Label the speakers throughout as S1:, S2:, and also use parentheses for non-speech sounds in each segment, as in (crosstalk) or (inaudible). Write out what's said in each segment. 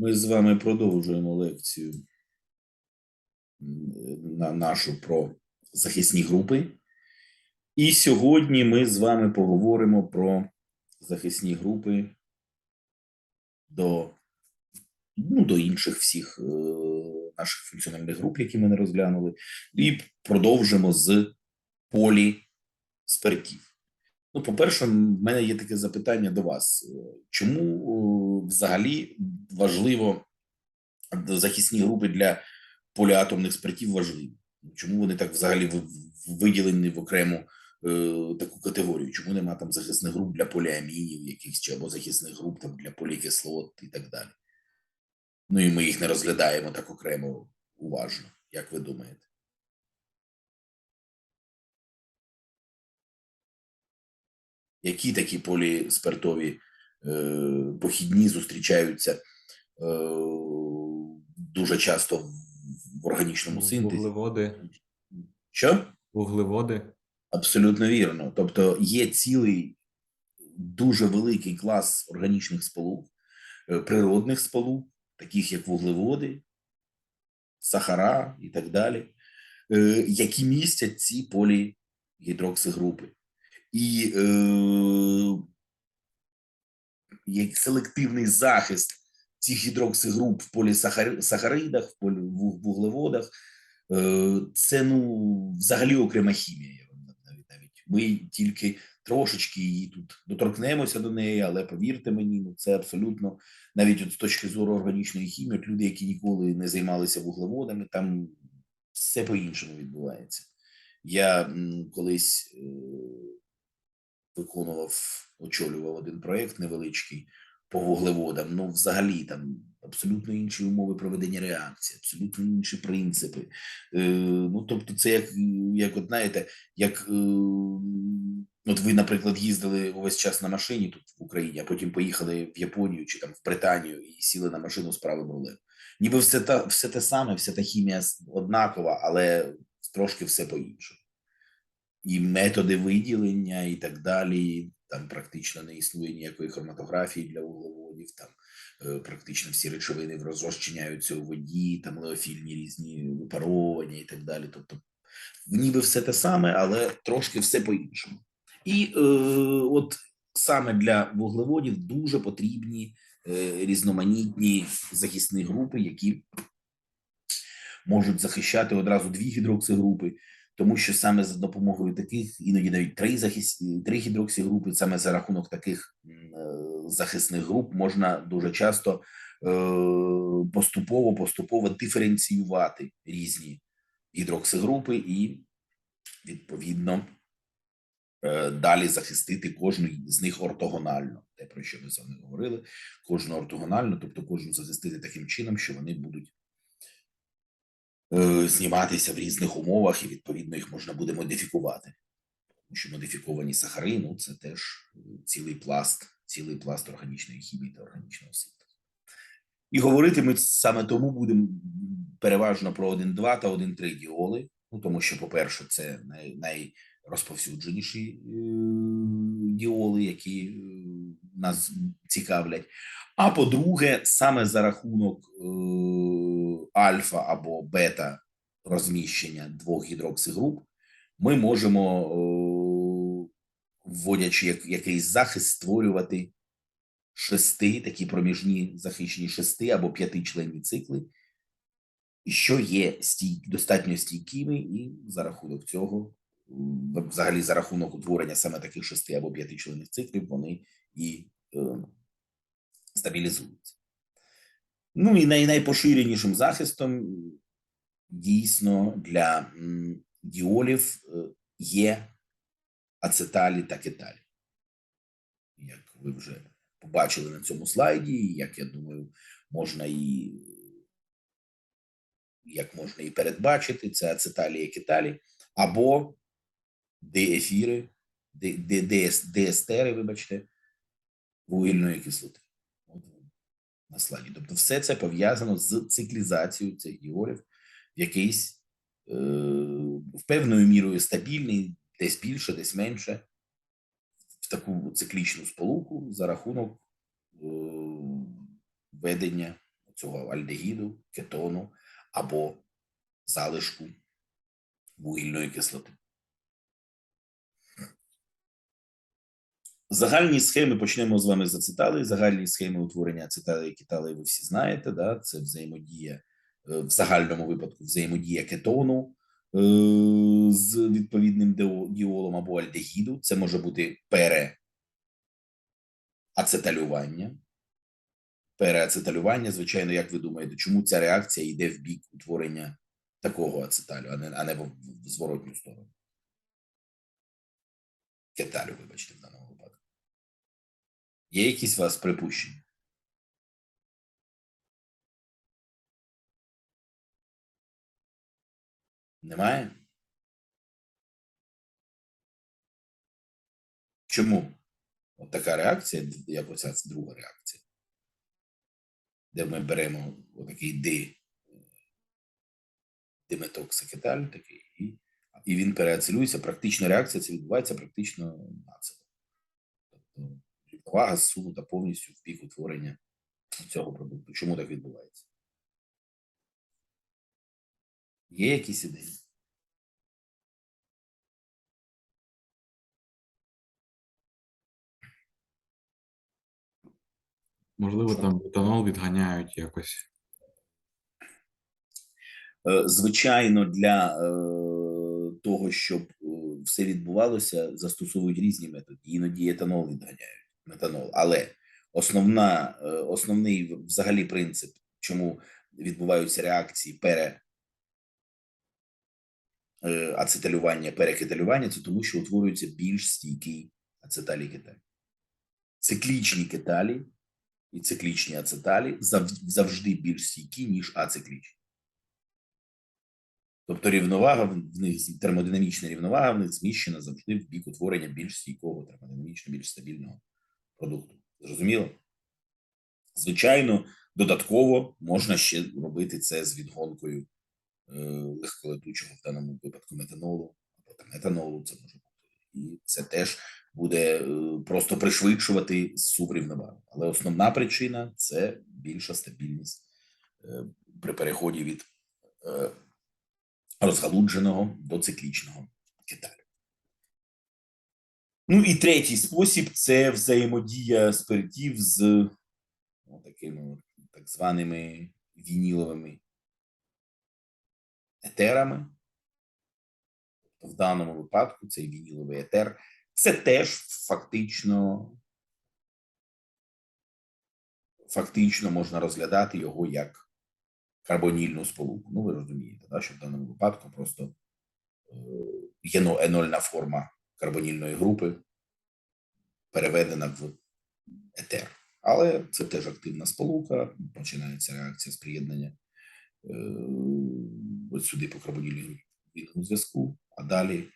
S1: Ми з вами продовжуємо лекцію на нашу про захисні групи. І сьогодні ми з вами поговоримо про захисні групи до, ну, до інших всіх е, наших функціональних груп, які ми не розглянули, і продовжимо з полі спиртів. Ну, по-перше, в мене є таке запитання до вас. Е, Чому е, взагалі важливо захисні групи для поліатомних спиртів важливі? Чому вони так взагалі виділені в окрему е, таку категорію? Чому нема там захисних груп для поліамінів якихось чи або захисних груп там для полікислот і так далі? Ну і ми їх не розглядаємо так окремо уважно, як ви думаєте? Які такі поліспиртові е, похідні зустрічаються е, дуже часто в, органічному синтезі.
S2: Вуглеводи,
S1: Що?
S2: вуглеводи.
S1: Абсолютно вірно. Тобто є цілий дуже великий клас органічних сполук, е, природних сполук, таких як вуглеводи, сахара і так далі, які містять ці полігідроксигрупи. І е, селективний захист цих гідроксигруп в полісахаридах, в полі- вуг- вуглеводах, е, це ну взагалі окрема хімія. Я вам навіть навіть ми тільки трошечки її тут доторкнемося до неї, але повірте мені, ну це абсолютно навіть от з точки зору органічної хімії, от люди, які ніколи не займалися вуглеводами, там все по-іншому відбувається. Я колись е, виконував, очолював один проєкт невеличкий по вуглеводам. Ну, взагалі, там абсолютно інші умови проведення реакції, абсолютно інші принципи. Е, ну, тобто, це як, як от знаєте, як е, от ви, наприклад, їздили увесь час на машині тут в Україні, а потім поїхали в Японію чи там в Британію і сіли на машину з правим рулем. Ніби все та все те саме, вся та хімія однакова, але трошки все по-іншому. І методи виділення, і так далі. Там практично не існує ніякої хроматографії для вуглеводів. Там е, практично всі речовини розчиняються у воді, там леофільні різні випаровування і так далі. Тобто, ніби все те саме, але трошки все по-іншому. І е, от саме для вуглеводів дуже потрібні е, різноманітні захисні групи, які можуть захищати одразу дві гідроксигрупи, тому що саме за допомогою таких, іноді навіть три захис... три гідроксигрупи, саме за рахунок таких е, захисних груп можна дуже часто е, поступово поступово диференціювати різні гідроксигрупи і відповідно е, далі захистити кожну з них ортогонально. Те, про що ми з вами говорили, кожну ортогонально, тобто кожну захистити таким чином, що вони будуть зніматися в різних умовах, і відповідно їх можна буде модифікувати. Тому що модифіковані сахари, ну це теж е, цілий пласт, цілий пласт органічної хімії та органічного синтезу. І говорити ми саме тому будемо переважно про 1,2 та 1,3 діоли. Ну, тому що, по-перше, це най, найрозповсюдженіші е, діоли, які е, нас цікавлять. А по-друге, саме за рахунок е, альфа або бета розміщення двох гідроксигруп, ми можемо, е, вводячи якийсь захист, створювати шести такі проміжні захищені шести або п'ятичленні цикли, що є стій, достатньо стійкими, і за рахунок цього, взагалі за рахунок утворення саме таких шести або п'ятичленних циклів, вони і е, стабілізуються. Ну і най, найпоширенішим захистом дійсно для діолів е, є ацеталі та кеталі. Як ви вже побачили на цьому слайді, як я думаю, можна і як можна і передбачити, це ацеталі і кеталі, або деефіри, де, де, деес- деестери, вибачте, вугільної кислоти. От на слайді. Тобто, все це пов'язано з циклізацією цих діолів в якийсь е, в певною мірою стабільний, десь більше, десь менше, в таку циклічну сполуку за рахунок е, ведення цього альдегіду, кетону або залишку вугільної кислоти. Загальні схеми почнемо з вами з ацетали. Загальні схеми утворення ацетали і ви всі знаєте. Да? Це взаємодія е, в загальному випадку взаємодія кетону е, з відповідним діолом або альдегіду. Це може бути переацеталювання. Переацеталювання, звичайно, як ви думаєте, чому ця реакція йде в бік утворення такого ацеталю, а не, а не в, в зворотню сторону? Кеталю, вибачте, в даному. Є якісь у вас припущення? Немає? Чому? От така реакція, як оця це друга реакція, де ми беремо отакий ди, диметоксикеталь такий, і, і він переацелюється. Практично реакція це відбувається практично Тобто зсунута повністю в бік утворення цього продукту. Чому так відбувається? Є якісь ідеї?
S2: Можливо, там етанол відганяють якось.
S1: Е, Звичайно, для е, того, щоб е, все відбувалося, застосовують різні методи. Іноді етанол відганяють, метанол. Але основна, е, основний взагалі принцип, чому відбуваються реакції пере е, ацеталювання, перекеталювання, це тому, що утворюється більш стійкий ацеталій кеталь. Циклічні кеталі і циклічні ацеталі завжди більш стійкі, ніж ациклічні. Тобто рівновага в них термодинамічна рівновага в них зміщена завжди в бік утворення більш стійкого, термодинамічно більш стабільного продукту. Зрозуміло? Звичайно, додатково можна ще робити це з відгонкою е, легколетучого в даному випадку метанолу або там етанолу. Це може бути, і це теж буде е, просто пришвидшувати субрівновагу. Але основна причина це більша стабільність е, при переході від розгалудженого до циклічного кеталю. Ну і третій спосіб це взаємодія спиртів з ну, такими так званими вініловими етерами. В даному випадку цей вініловий етер це теж фактично, фактично можна розглядати його як карбонільну сполуку. Ну, ви розумієте, да, що в даному випадку просто е, є енольна форма карбонільної групи переведена в етер. Але це теж активна сполука, починається реакція з приєднання е, от сюди по карбонільній зв'язку, а далі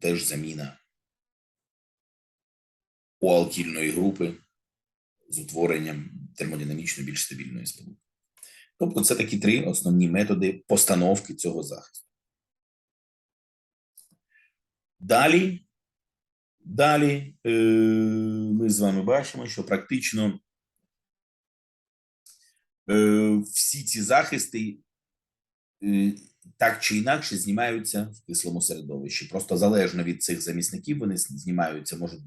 S1: теж заміна у алкільної групи з утворенням термодинамічно більш стабільної сполуки. Тобто, це такі три основні методи постановки цього захисту. Далі, далі е, ми з вами бачимо, що практично е, всі ці захисти е, так чи інакше знімаються в кислому середовищі. Просто залежно від цих замісників, вони знімаються, можуть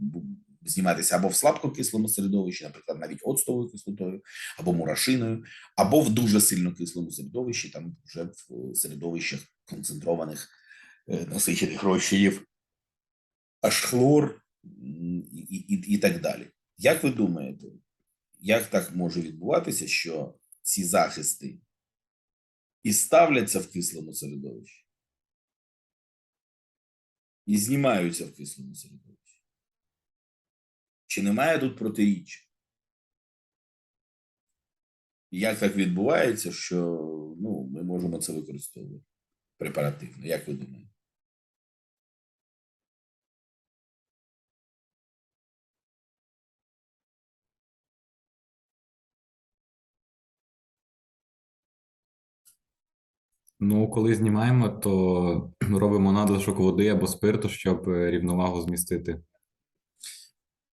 S1: зніматися або в слабкокислому середовищі, наприклад, навіть оцтовою кислотою, або мурашиною, або в дуже сильно кислому середовищі, там вже в середовищах концентрованих насичених розчинів, аж хлор і, і, і так далі. Як ви думаєте, як так може відбуватися, що ці захисти і ставляться в кислому середовищі, і знімаються в кислому середовищі? Чи немає тут протиріччя? Як так відбувається, що ну, ми можемо це використовувати препаративно? Як ви думаєте?
S2: Ну, коли знімаємо, то (clears throat) робимо надлишок води або спирту, щоб е, рівновагу змістити.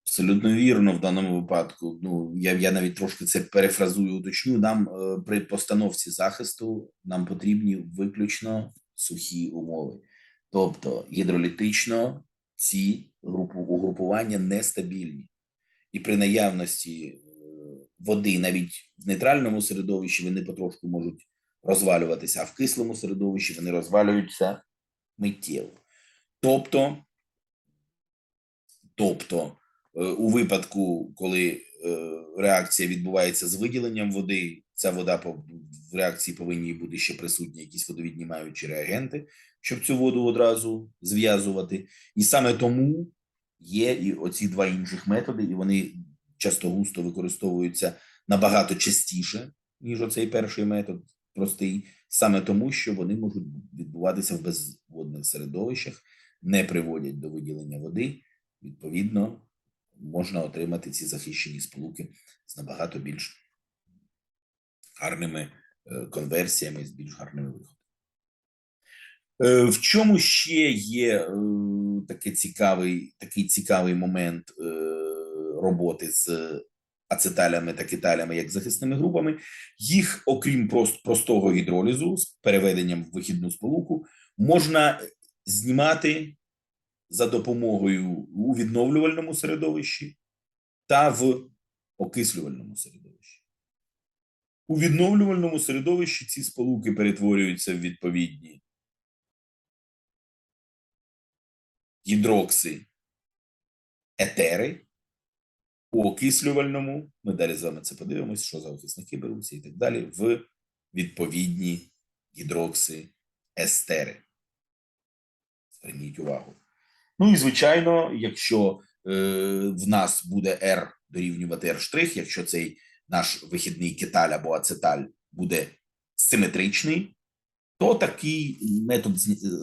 S1: Абсолютно вірно в даному випадку. Ну я, я навіть трошки це перефразую, уточню. Нам е, при постановці захисту нам потрібні виключно сухі умови. Тобто гідролітично ці групу, угрупування нестабільні. І при наявності е, води навіть в нейтральному середовищі вони потрошку можуть розвалюватися, а в кислому середовищі вони розвалюються миттєво. Тобто, тобто, е, у випадку, коли е, реакція відбувається з виділенням води, ця вода в реакції повинні бути ще присутні якісь водовіднімаючі реагенти, щоб цю воду одразу зв'язувати. І саме тому є і оці два інших методи, і вони часто густо використовуються набагато частіше, ніж оцей перший метод, простий, саме тому, що вони можуть відбуватися в безводних середовищах, не приводять до виділення води. Відповідно, можна отримати ці захищені сполуки з набагато більш гарними е, конверсіями, з більш гарними виходами. Е, В чому ще є е, такий цікавий, такий цікавий момент роботи з ацеталями та кеталями як захисними групами? Їх, окрім прост, простого гідролізу з переведенням в вихідну сполуку, можна знімати за допомогою у відновлювальному середовищі та в окислювальному середовищі. У відновлювальному середовищі ці сполуки перетворюються в відповідні гідрокси етери. У окислювальному, ми далі з вами це подивимося, що за окисники беруться і так далі, в відповідні гідрокси естери. Зверніть увагу. Ну і звичайно, якщо е, в нас буде R дорівнювати R', якщо цей наш вихідний кеталь або ацеталь буде симетричний, то такий метод,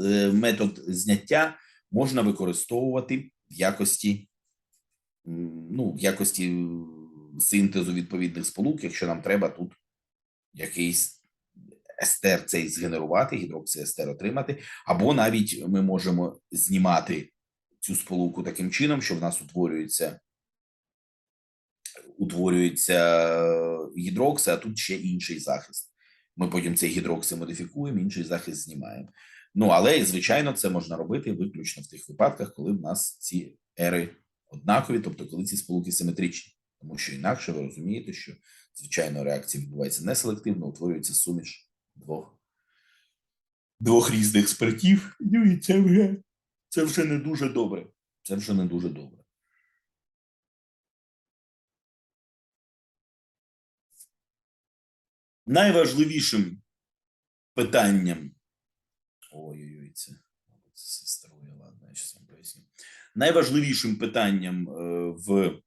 S1: е, метод зняття можна використовувати в якості, ну, в якості синтезу відповідних сполук, якщо нам треба тут якийсь естер цей згенерувати, гідроксиестер отримати, або навіть ми можемо знімати цю сполуку таким чином, що в нас утворюється утворюється гідрокси, а тут ще інший захист. Ми потім цей гідрокси модифікуємо, інший захист знімаємо. Ну але звичайно, це можна робити виключно в тих випадках, коли в нас ці ери однакові, тобто коли ці сполуки симетричні, тому що інакше ви розумієте, що звичайно реакція відбувається неселективно, утворюється суміш двох, двох різних спиртів. Ну і це вже, це вже не дуже добре. Це вже не дуже добре. Найважливішим питанням. Ой-ой-ой, це, Найважливішим питанням е, в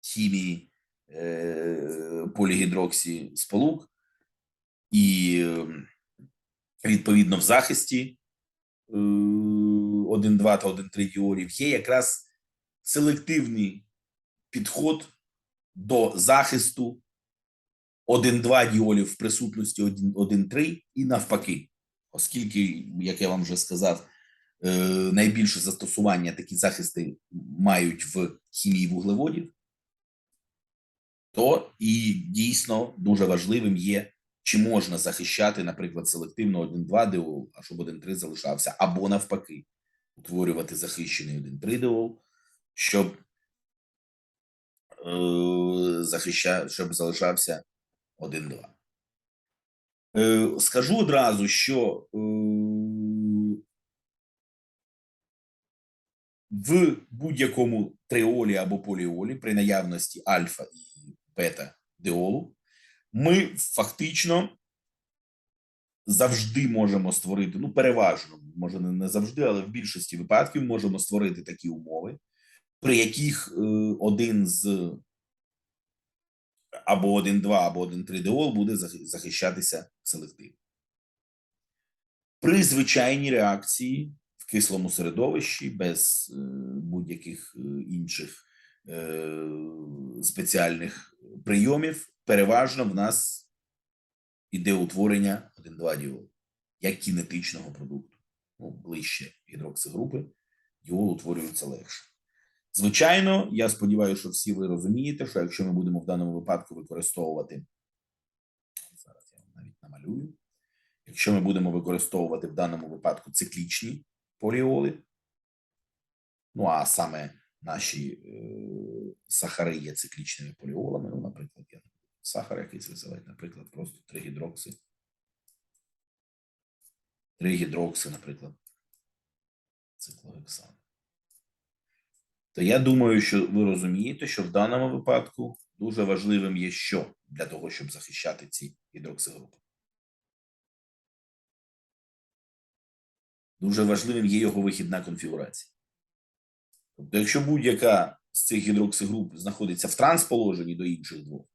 S1: хімії е, полігідроксі сполук і е, відповідно в захисті е, 1,2 та 1,3 діолів є якраз селективний підход до захисту. 1,2 діолів в присутності 1,3 і навпаки, оскільки, як я вам вже сказав, е, найбільше застосування такі захисти мають в хімії вуглеводів, то і дійсно дуже важливим є, чи можна захищати, наприклад, селективно 1,2 діол, а щоб 1,3 залишався, або навпаки, утворювати захищений 1,3 діол, щоб е, захища, щоб залишався 1-2. Е, Скажу одразу, що е, в будь-якому триолі або поліолі при наявності альфа і бета диолу ми фактично завжди можемо створити, ну переважно, може не завжди, але в більшості випадків можемо створити такі умови, при яких е, один з або 1,2, або 1,3 диол буде захи- захищатися селективно. При звичайній реакції кислому середовищі без е, будь-яких е, інших е, спеціальних прийомів, переважно в нас іде утворення 1,2 діол як кінетичного продукту. Ну, ближче гідроксигрупи, діол утворюється легше. Звичайно, я сподіваюся, що всі ви розумієте, що якщо ми будемо в даному випадку використовувати зараз я вам навіть намалюю. Якщо ми будемо використовувати в даному випадку циклічні поліоли, ну а саме наші е, сахари є циклічними поліолами, ну, наприклад, я сахар якийсь висилать, наприклад, просто 3 гідрокси. 3 гідрокси, наприклад, циклогексан. То я думаю, що ви розумієте, що в даному випадку дуже важливим є що для того, щоб захищати ці гідроксигрупи. Дуже важливим є його вихідна конфігурація. Тобто, якщо будь-яка з цих гідроксигруп знаходиться в трансположенні до інших двох,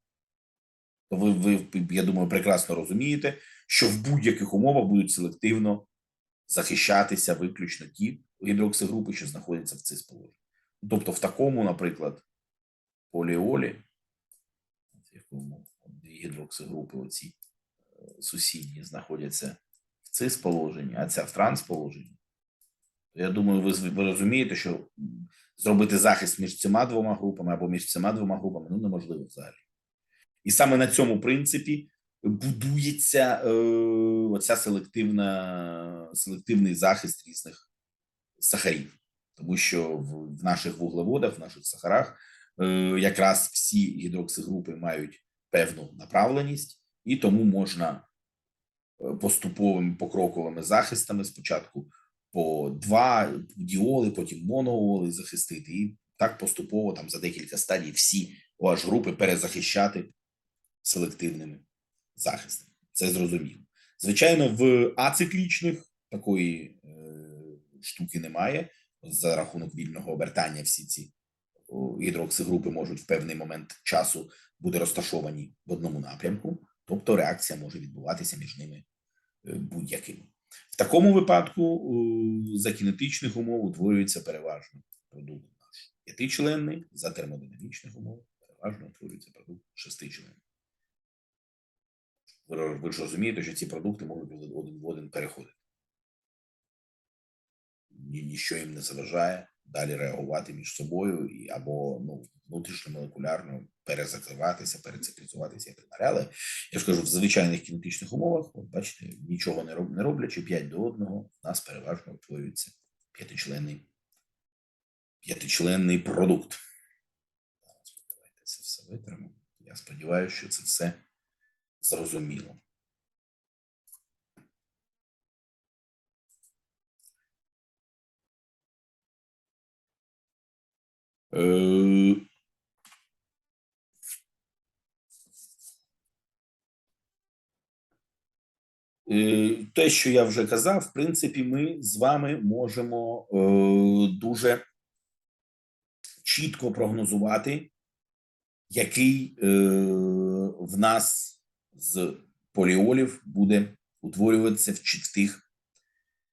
S1: то ви, ви, я думаю, прекрасно розумієте, що в будь-яких умовах будуть селективно захищатися виключно ті гідроксигрупи, що знаходяться в цих положенні. Тобто, в такому, наприклад, поліолі, в якому гідроксигрупи оці е, сусідні знаходяться цис положенні, а ця в транс положенні, я думаю, ви, ви розумієте, що зробити захист між цими двома групами або між цими двома групами ну неможливо взагалі. І саме на цьому принципі будується е, оця селективна, селективний захист різних сахарів, тому що в, в наших вуглеводах, в наших сахарах, е, якраз всі гідроксигрупи мають певну направленість, і тому можна поступовими покроковими захистами спочатку по два діоли, потім монооли захистити, і так поступово там за декілька стадій всі OH групи перезахищати селективними захистами. Це зрозуміло. Звичайно, в ациклічних такої е, штуки немає. За рахунок вільного обертання всі ці гідроксигрупи можуть в певний момент часу бути розташовані в одному напрямку, тобто реакція може відбуватися між ними е, будь-якими. В такому випадку за кінетичних умов утворюється переважно продукт наш п'ятичленний, за термодинамічних умов переважно утворюється продукт шестичленний. Ви, ж розумієте, що ці продукти можуть один в один переходити. Ніщо їм не заважає далі реагувати між собою або ну, внутрішньомолекулярно перезакриватися, перециклізуватися так. Але я ж кажу, в звичайних кінетичних умовах, от бачите, нічого не, роб, не роблячи 5 до 1, в нас переважно утворюється п'ятичленний, п'ятичленний продукт. Давайте це все витримо. Я сподіваюся, що це все зрозуміло. Е, Те, що я вже казав, в принципі, ми з вами можемо е, дуже чітко прогнозувати, який е, в нас з поліолів буде утворюватися в тих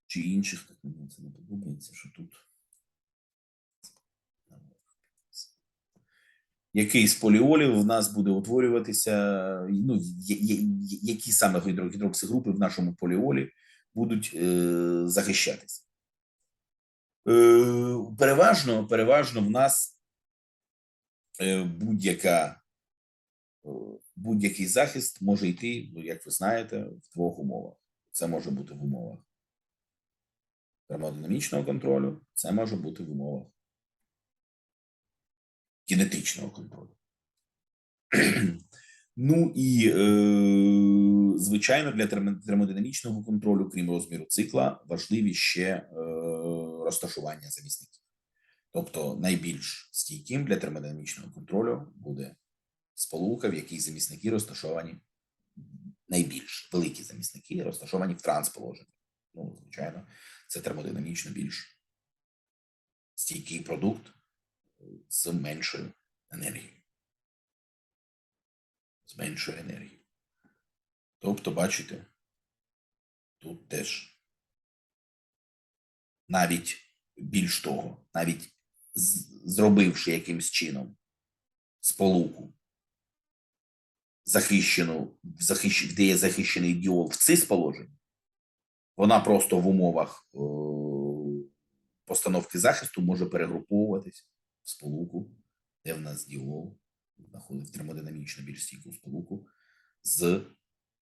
S1: чи інших. Так мені це не подобається, що тут. Який з поліолів в нас буде утворюватися, ну, які саме гідро- гідроксигрупи в нашому поліолі будуть е, захищатися. Е, переважно, переважно в нас е, будь-яка будь-який захист може йти, ну, як ви знаєте, в двох умовах. Це може бути в умовах термодинамічного контролю, це може бути в умовах кінетичного контролю. (clears throat) ну і, е, звичайно, для термодинамічного контролю, крім розміру цикла, важливі ще е, розташування замісників. Тобто найбільш стійким для термодинамічного контролю буде сполука, в якій замісники розташовані найбільш великі замісники, розташовані в трансположенні. Ну, звичайно, це термодинамічно більш стійкий продукт з меншою енергією. З меншою енергією. Тобто, бачите, тут теж навіть більш того, навіть зробивши якимсь чином сполуку захищену, захищ, де є захищений діол в цис положенні, вона просто в умовах е, постановки захисту може перегруповуватись сполуку, де в нас діол знаходить термодинамічно більш стійку сполуку з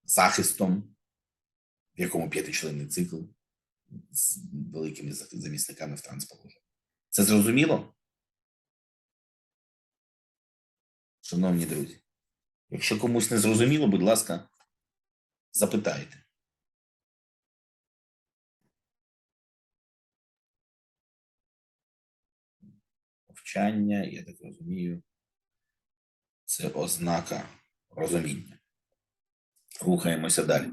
S1: захистом, в якому п'ятичленний цикл з великими замісниками в трансположенні. Це зрозуміло? Шановні друзі, якщо комусь не зрозуміло, будь ласка, запитайте. Мовчання, я так розумію, це ознака розуміння. Рухаємося далі.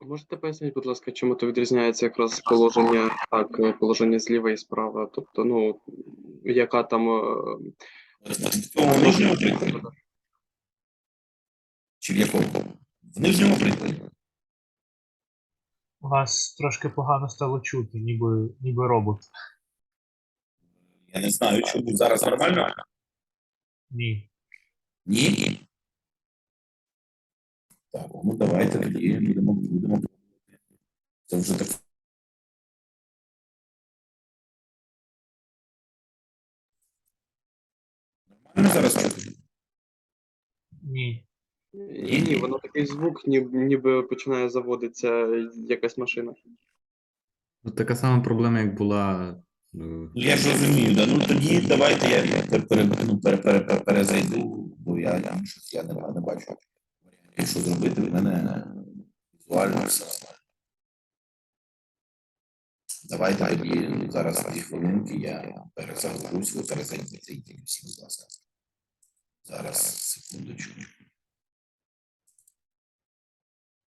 S3: Можете пояснити, будь ласка, чому то відрізняється якраз положення, так, е, положення зліва і справа? Тобто, ну, яка там. е,
S1: В цьому нижньому прикладі чи в якому? В нижньому прикладі.
S4: Вас трошки погано стало чути, ніби, ніби робот.
S1: Я не знаю, чому зараз нормально.
S4: Ні.
S1: Ні. Так, ну давайте тоді будемо будемо. Це вже так. Нормально зараз чути?
S4: Ні.
S3: Ні, ні, воно такий звук, ніби, ніби починає заводитися якась машина.
S2: така сама проблема, як була. Е,
S1: Ну, я ж розумію, да. Ну тоді давайте я пере, пере, ну, пере, пере, пере, перезайду, бо я, я щось я не, не бачу. варіантів, Що зробити, в мене візуально все. Давайте тоді зараз дві хвилинки, я перезагружусь, ви перезайдіть всі, будь ласка. Зараз, секундочку.